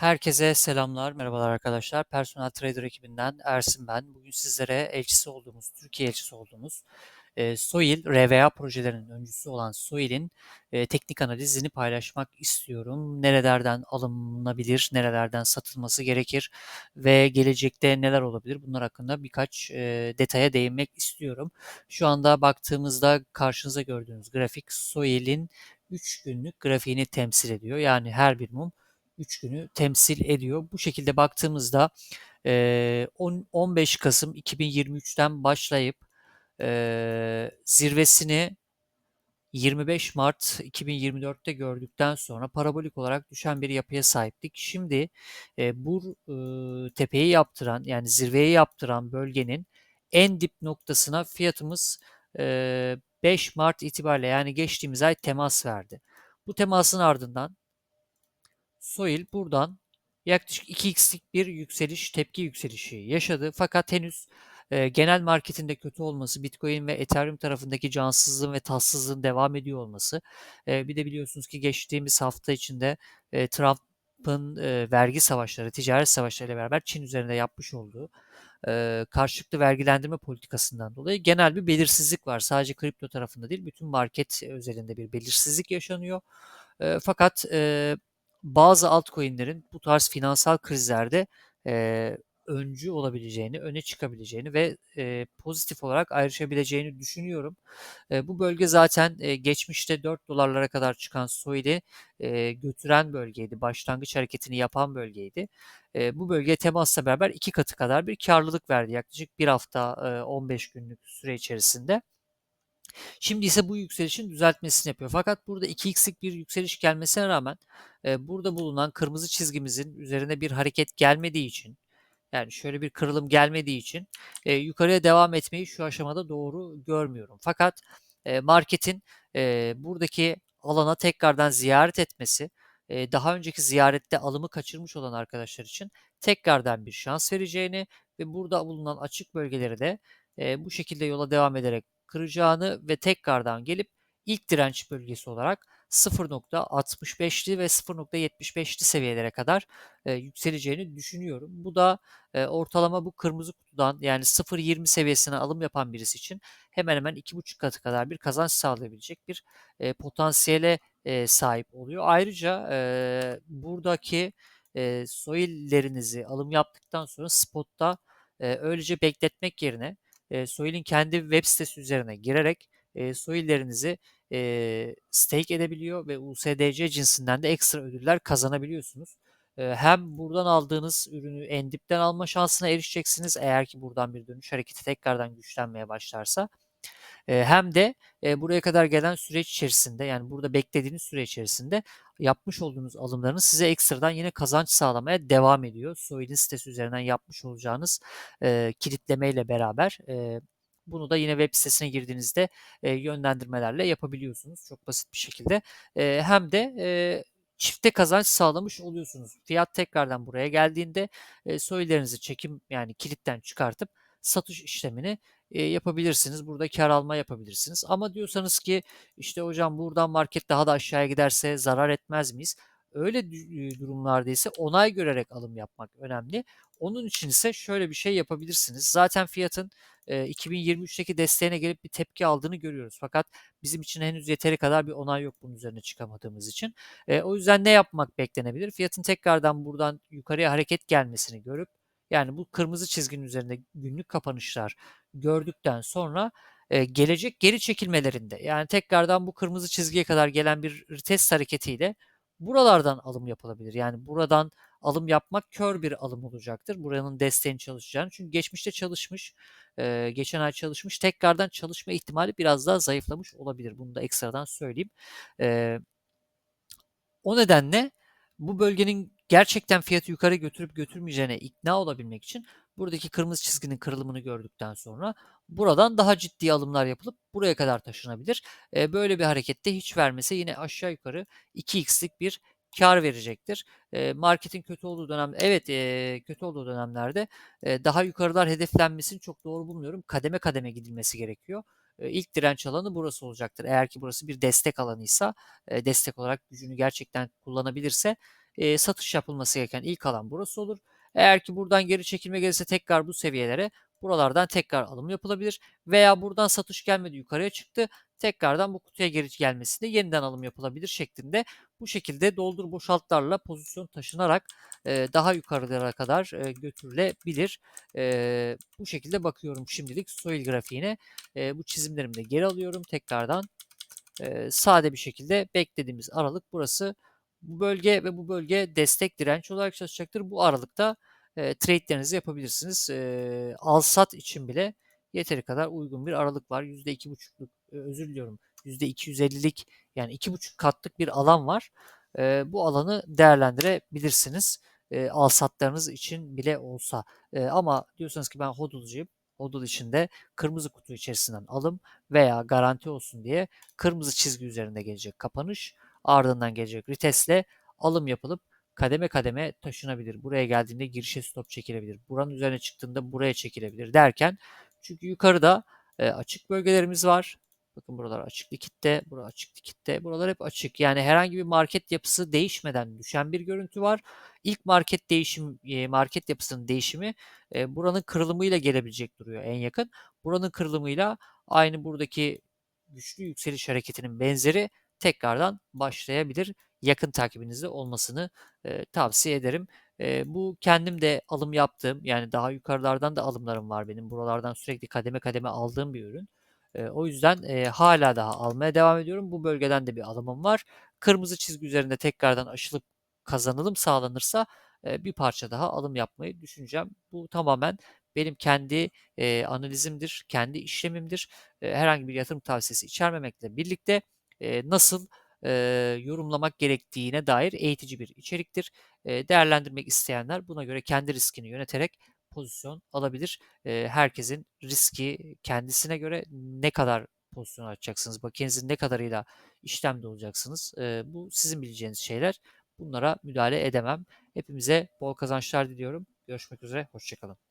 Herkese selamlar, merhabalar arkadaşlar. Personal Trader ekibinden Ersin ben. Bugün sizlere elçisi olduğumuz, Türkiye elçisi olduğumuz e, Soil, RVA projelerinin öncüsü olan Soil'in e, teknik analizini paylaşmak istiyorum. Nerelerden alınabilir, nerelerden satılması gerekir ve gelecekte neler olabilir bunlar hakkında birkaç e, detaya değinmek istiyorum. Şu anda baktığımızda karşınıza gördüğünüz grafik Soil'in 3 günlük grafiğini temsil ediyor. Yani her bir mum 3 günü temsil ediyor. Bu şekilde baktığımızda e, 10, 15 Kasım 2023'ten başlayıp zirvesini 25 Mart 2024'te gördükten sonra parabolik olarak düşen bir yapıya sahiptik. Şimdi e, bu e, tepeyi yaptıran yani zirveyi yaptıran bölgenin en dip noktasına fiyatımız e, 5 Mart itibariyle yani geçtiğimiz ay temas verdi. Bu temasın ardından Soil buradan yaklaşık 2x'lik bir yükseliş, tepki yükselişi yaşadı. Fakat henüz e, genel marketinde kötü olması, Bitcoin ve Ethereum tarafındaki cansızlığın ve tatsızlığın devam ediyor olması. E, bir de biliyorsunuz ki geçtiğimiz hafta içinde e, Trump'ın e, vergi savaşları, ticaret savaşları ile beraber Çin üzerinde yapmış olduğu e, karşılıklı vergilendirme politikasından dolayı genel bir belirsizlik var. Sadece kripto tarafında değil, bütün market özelinde bir belirsizlik yaşanıyor. E, fakat e, bazı altcoin'lerin bu tarz finansal krizlerde e, öncü olabileceğini, öne çıkabileceğini ve e, pozitif olarak ayrışabileceğini düşünüyorum. E, bu bölge zaten e, geçmişte 4 dolarlara kadar çıkan Soil'i e, götüren bölgeydi. Başlangıç hareketini yapan bölgeydi. E, bu bölge temasla beraber iki katı kadar bir karlılık verdi. Yaklaşık bir hafta e, 15 günlük süre içerisinde. Şimdi ise bu yükselişin düzeltmesini yapıyor. Fakat burada 2x'lik bir yükseliş gelmesine rağmen e, burada bulunan kırmızı çizgimizin üzerine bir hareket gelmediği için yani şöyle bir kırılım gelmediği için e, yukarıya devam etmeyi şu aşamada doğru görmüyorum. Fakat e, marketin e, buradaki alana tekrardan ziyaret etmesi e, daha önceki ziyarette alımı kaçırmış olan arkadaşlar için tekrardan bir şans vereceğini ve burada bulunan açık bölgeleri de e, bu şekilde yola devam ederek kıracağını ve tekrardan gelip ilk direnç bölgesi olarak 0.65'li ve 0.75'li seviyelere kadar e, yükseleceğini düşünüyorum. Bu da e, ortalama bu kırmızı kutudan yani 0.20 seviyesine alım yapan birisi için hemen hemen 2.5 katı kadar bir kazanç sağlayabilecek bir e, potansiyele e, sahip oluyor. Ayrıca e, buradaki e, soillerinizi alım yaptıktan sonra spotta e, öylece bekletmek yerine e, Soil'in kendi web sitesi üzerine girerek e, Soil'lerinizi e, stake edebiliyor ve USDC cinsinden de ekstra ödüller kazanabiliyorsunuz. E, hem buradan aldığınız ürünü en dipten alma şansına erişeceksiniz eğer ki buradan bir dönüş hareketi tekrardan güçlenmeye başlarsa. Hem de buraya kadar gelen süreç içerisinde yani burada beklediğiniz süre içerisinde yapmış olduğunuz alımlarınız size ekstradan yine kazanç sağlamaya devam ediyor. Soil'in sitesi üzerinden yapmış olacağınız e, kilitlemeyle beraber bunu da yine web sitesine girdiğinizde yönlendirmelerle yapabiliyorsunuz çok basit bir şekilde. Hem de e, çifte kazanç sağlamış oluyorsunuz. Fiyat tekrardan buraya geldiğinde soylarınızı çekim yani kilitten çıkartıp satış işlemini e, yapabilirsiniz. Burada kar alma yapabilirsiniz. Ama diyorsanız ki işte hocam buradan market daha da aşağıya giderse zarar etmez miyiz? Öyle durumlarda ise onay görerek alım yapmak önemli. Onun için ise şöyle bir şey yapabilirsiniz. Zaten fiyatın e, 2023'teki desteğine gelip bir tepki aldığını görüyoruz. Fakat bizim için henüz yeteri kadar bir onay yok bunun üzerine çıkamadığımız için. E, o yüzden ne yapmak beklenebilir? Fiyatın tekrardan buradan yukarıya hareket gelmesini görüp yani bu kırmızı çizginin üzerinde günlük kapanışlar gördükten sonra e, gelecek geri çekilmelerinde yani tekrardan bu kırmızı çizgiye kadar gelen bir retest hareketiyle buralardan alım yapılabilir. Yani buradan alım yapmak kör bir alım olacaktır. Buranın desteğini çalışacağını. Çünkü geçmişte çalışmış, e, geçen ay çalışmış. Tekrardan çalışma ihtimali biraz daha zayıflamış olabilir. Bunu da ekstradan söyleyeyim. E, o nedenle bu bölgenin gerçekten fiyatı yukarı götürüp götürmeyeceğine ikna olabilmek için buradaki kırmızı çizginin kırılımını gördükten sonra buradan daha ciddi alımlar yapılıp buraya kadar taşınabilir. E, böyle bir harekette hiç vermese yine aşağı yukarı 2x'lik bir kar verecektir. E, marketin kötü olduğu dönem, evet e, kötü olduğu dönemlerde e, daha yukarılar hedeflenmesini çok doğru bulmuyorum. Kademe kademe gidilmesi gerekiyor. E, ilk direnç alanı burası olacaktır. Eğer ki burası bir destek alanıysa, e, destek olarak gücünü gerçekten kullanabilirse eee, satış yapılması gereken ilk alan burası olur. Eğer ki buradan geri çekilme gelirse tekrar bu seviyelere buralardan tekrar alım yapılabilir veya buradan satış gelmedi yukarıya çıktı. Tekrardan bu kutuya geri gelmesinde yeniden alım yapılabilir şeklinde bu şekilde doldur boşaltlarla pozisyon taşınarak eee, daha yukarılara kadar eee, götürülebilir. Eee, bu şekilde bakıyorum şimdilik Soil grafiğine. Eee, bu çizimlerimi de geri alıyorum tekrardan. Eee, sade bir şekilde beklediğimiz aralık burası. Bu bölge ve bu bölge destek direnç olarak çalışacaktır. Bu aralıkta eee, trade'lerinizi yapabilirsiniz. Eee, al sat için bile yeteri kadar uygun bir aralık var. %2,5'luk e, özür diliyorum. %250'lik yani 2,5 katlık bir alan var. Eee, bu alanı değerlendirebilirsiniz. Eee, al satlarınız için bile olsa. Eee, ama diyorsanız ki ben hodlcuyum. Hodl içinde kırmızı kutu içerisinden alım veya garanti olsun diye kırmızı çizgi üzerinde gelecek kapanış ardından gelecek retestle alım yapılıp kademe kademe taşınabilir. Buraya geldiğinde girişe stop çekilebilir. Buranın üzerine çıktığında buraya çekilebilir derken çünkü yukarıda e, açık bölgelerimiz var. Bakın buralar açık likitte, burada açık likitte. Buralar hep açık. Yani herhangi bir market yapısı değişmeden düşen bir görüntü var. İlk market değişim e, market yapısının değişimi e, buranın kırılımıyla gelebilecek duruyor en yakın. Buranın kırılımıyla aynı buradaki güçlü yükseliş hareketinin benzeri tekrardan başlayabilir. Yakın takibinizde olmasını e, tavsiye ederim. E, bu kendim de alım yaptığım yani daha yukarılardan da alımlarım var benim. Buralardan sürekli kademe kademe aldığım bir ürün. E, o yüzden e, hala daha almaya devam ediyorum. Bu bölgeden de bir alımım var. Kırmızı çizgi üzerinde tekrardan aşılıp kazanılım sağlanırsa e, bir parça daha alım yapmayı düşüneceğim. Bu tamamen benim kendi e, analizimdir, kendi işlemimdir. E, herhangi bir yatırım tavsiyesi içermemekle birlikte nasıl yorumlamak gerektiğine dair eğitici bir içeriktir. Değerlendirmek isteyenler buna göre kendi riskini yöneterek pozisyon alabilir. Herkesin riski kendisine göre ne kadar pozisyon açacaksınız, bakiyenizin ne kadarıyla işlemde olacaksınız. Bu sizin bileceğiniz şeyler. Bunlara müdahale edemem. Hepimize bol kazançlar diliyorum. Görüşmek üzere, hoşçakalın.